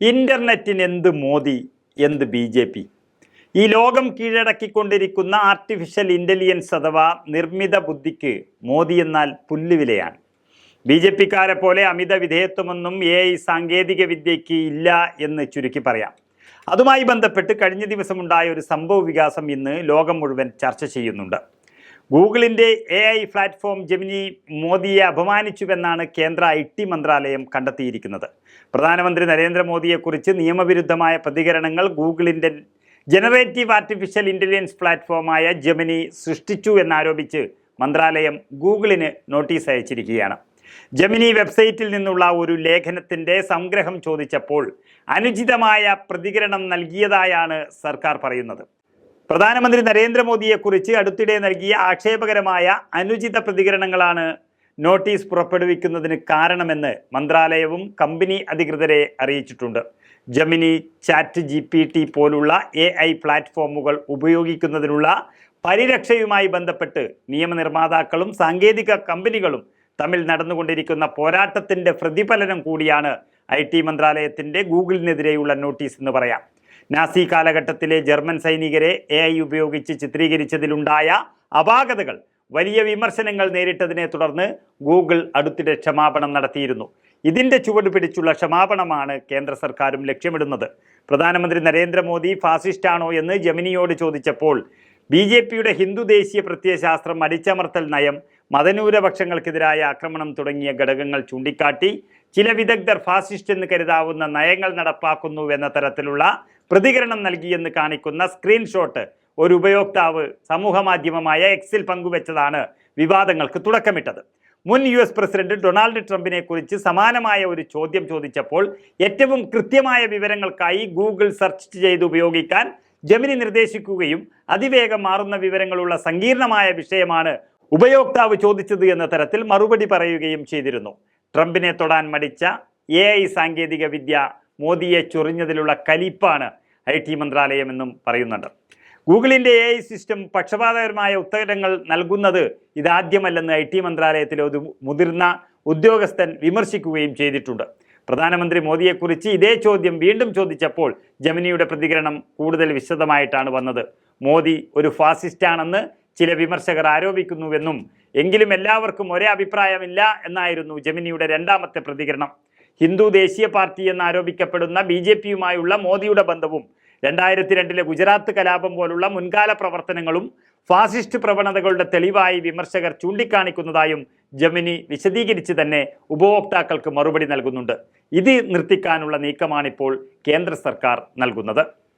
ഇന്റർനെറ്റിന് എന്ത് മോദി എന്ത് B J P? ഈ ലോകം കീഴടക്കിക്കൊണ്ടിരിക്കുന്ന ആർട്ടിഫിഷ്യൽ ഇന്റലിജൻസ് അഥവാ നിർമ്മിത ബുദ്ധിക്ക് മോദി എന്നാൽ പുല്ലുവിലയാണ്. ബി ജെ പിക്കാരെ പോലെ അമിത വിധേയത്വമൊന്നും എ ഐ സാങ്കേതിക വിദ്യയ്ക്ക് ഇല്ല എന്ന് ചുരുക്കി പറയാം. അതുമായി ബന്ധപ്പെട്ട് കഴിഞ്ഞ ദിവസമുണ്ടായ ഒരു സംഭവ വികാസം ഇന്ന് ലോകം മുഴുവൻ ചർച്ച ചെയ്യുന്നുണ്ട്. ഗൂഗിളിന്റെ എ ഐ പ്ലാറ്റ്ഫോം ജെമിനി മോദിയെ അപമാനിച്ചുവെന്നാണ് കേന്ദ്ര ഐ ടി മന്ത്രാലയം കണ്ടെത്തിയിരിക്കുന്നത്. പ്രധാനമന്ത്രി നരേന്ദ്രമോദിയെക്കുറിച്ച് നിയമവിരുദ്ധമായ പ്രതികരണങ്ങൾ ഗൂഗിളിന്റെ ജനറേറ്റീവ് ആർട്ടിഫിഷ്യൽ ഇന്റലിജൻസ് പ്ലാറ്റ്ഫോമായ ജെമിനി സൃഷ്ടിച്ചു എന്നാരോപിച്ച് മന്ത്രാലയം ഗൂഗിളിന് നോട്ടീസ് അയച്ചിരിക്കുകയാണ്. ജമിനി വെബ്സൈറ്റിൽ നിന്നുള്ള ഒരു ലേഖനത്തിന്റെ സംഗ്രഹം ചോദിച്ചപ്പോൾ അനുചിതമായ പ്രതികരണം നൽകിയതായാണ് സർക്കാർ പറയുന്നത്. പ്രധാനമന്ത്രി നരേന്ദ്രമോദിയെക്കുറിച്ച് അടുത്തിടെ നൽകിയ ആക്ഷേപകരമായ അനുചിത പ്രതികരണങ്ങളാണ് നോട്ടീസ് പുറപ്പെടുവിക്കുന്നതിന് കാരണമെന്ന് മന്ത്രാലയവും കമ്പനി അധികൃതരെ അറിയിച്ചിട്ടുണ്ട്. Gemini chat G P T പോലുള്ള എ ഐ പ്ലാറ്റ്ഫോമുകൾ ഉപയോഗിക്കുന്നതിനുള്ള പരിരക്ഷയുമായി ബന്ധപ്പെട്ട് നിയമനിർമ്മാതാക്കളും സാങ്കേതിക കമ്പനികളും തമ്മിൽ നടന്നുകൊണ്ടിരിക്കുന്ന പോരാട്ടത്തിന്റെ പ്രതിഫലനം കൂടിയാണ് ഐ ടി മന്ത്രാലയത്തിന്റെ ഗൂഗിളിനെതിരെയുള്ള നോട്ടീസ് എന്ന് പറയാം. നാസി കാലഘട്ടത്തിലെ ജർമ്മൻ സൈനികരെ എ ഐ ഉപയോഗിച്ച് ചിത്രീകരിച്ചതിലുണ്ടായ അപാകതകൾ വലിയ വിമർശനങ്ങൾ നേരിട്ടതിനെ തുടർന്ന് ഗൂഗിൾ അടുത്തിടെ ക്ഷമാപണം നടത്തിയിരുന്നു. ഇതിന്റെ ചുവട് പിടിച്ചുള്ള ക്ഷമാപണമാണ് കേന്ദ്ര സർക്കാരും ലക്ഷ്യമിടുന്നത്. പ്രധാനമന്ത്രി നരേന്ദ്രമോദി ഫാസിസ്റ്റാണോ എന്ന് ജമിനിയോട് ചോദിച്ചപ്പോൾ ബി ജെ പിയുടെ ഹിന്ദു ദേശീയ പ്രത്യയശാസ്ത്രം അടിച്ചമർത്തൽ നയം മതന്യൂനപക്ഷങ്ങൾക്കെതിരായ ആക്രമണം തുടങ്ങിയ ഘടകങ്ങൾ ചൂണ്ടിക്കാട്ടി ചില വിദഗ്ധർ ഫാസിസ്റ്റ് എന്ന് കരുതാവുന്ന നയങ്ങൾ നടപ്പാക്കുന്നു എന്ന തരത്തിലുള്ള പ്രതികരണം നൽകിയെന്ന് കാണിക്കുന്ന സ്ക്രീൻഷോട്ട് ഒരു ഉപയോക്താവ് സമൂഹമാധ്യമമായ എക്സിൽ പങ്കുവച്ചതാണ് വിവാദങ്ങൾക്ക് തുടക്കമിട്ടത്. മുൻ യു എസ് പ്രസിഡന്റ് ഡൊണാൾഡ് ട്രംപിനെ കുറിച്ച് സമാനമായ ഒരു ചോദ്യം ചോദിച്ചപ്പോൾ ഏറ്റവും കൃത്യമായ വിവരങ്ങൾക്കായി ഗൂഗിൾ സെർച്ച് ചെയ്ത് ഉപയോഗിക്കാൻ ജമിനി നിർദ്ദേശിക്കുകയും അതിവേഗം മാറുന്ന വിവരങ്ങളുള്ള സങ്കീർണമായ വിഷയമാണ് ഉപയോക്താവ് ചോദിച്ചത് എന്ന തരത്തിൽ മറുപടി പറയുകയും ചെയ്തിരുന്നു. ട്രംപിനെ തൊടാൻ മടിച്ച എ ഐ സാങ്കേതിക വിദ്യ മോദിയെ ചൊറിഞ്ഞതിലുള്ള കലിപ്പാണ് ഐ ടി മന്ത്രാലയം എന്നും പറയുന്നുണ്ട്. ഗൂഗിളിന്റെ എ ഐ സിസ്റ്റം പക്ഷപാതകരമായ ഉത്തരങ്ങൾ നൽകുന്നത് ഇതാദ്യമല്ലെന്ന് ഐ ടി മന്ത്രാലയത്തിലെ ഒരു മുതിർന്ന ഉദ്യോഗസ്ഥൻ വിമർശിക്കുകയും ചെയ്തിട്ടുണ്ട്. പ്രധാനമന്ത്രി മോദിയെക്കുറിച്ച് ഇതേ ചോദ്യം വീണ്ടും ചോദിച്ചപ്പോൾ ജമിനിയുടെ പ്രതികരണം കൂടുതൽ വിശദമായിട്ടാണ് വന്നത്. മോദി ഒരു ഫാസിസ്റ്റാണെന്ന് ചില വിമർശകർ ആരോപിക്കുന്നുവെന്നും എങ്കിലും എല്ലാവർക്കും ഒരേ അഭിപ്രായമില്ല എന്നായിരുന്നു ജമിനിയുടെ രണ്ടാമത്തെ പ്രതികരണം. ഹിന്ദു ദേശീയ പാർട്ടി എന്ന് ആരോപിക്കപ്പെടുന്ന ബി ജെ പിയുമായുള്ള മോദിയുടെ ബന്ധവും രണ്ടായിരത്തി രണ്ടിലെ ഗുജറാത്ത് കലാപം പോലുള്ള മുൻകാല പ്രവർത്തനങ്ങളും ഫാസിസ്റ്റ് പ്രവണതകളുടെ തെളിവായി വിമർശകർ ചൂണ്ടിക്കാണിക്കുന്നതായും ജമിനി വിശദീകരിച്ച് തന്നെ ഉപഭോക്താക്കൾക്ക് മറുപടി നൽകുന്നുണ്ട്. ഇത് നിർത്തിക്കാനുള്ള നീക്കമാണിപ്പോൾ കേന്ദ്ര സർക്കാർ നൽകുന്നത്.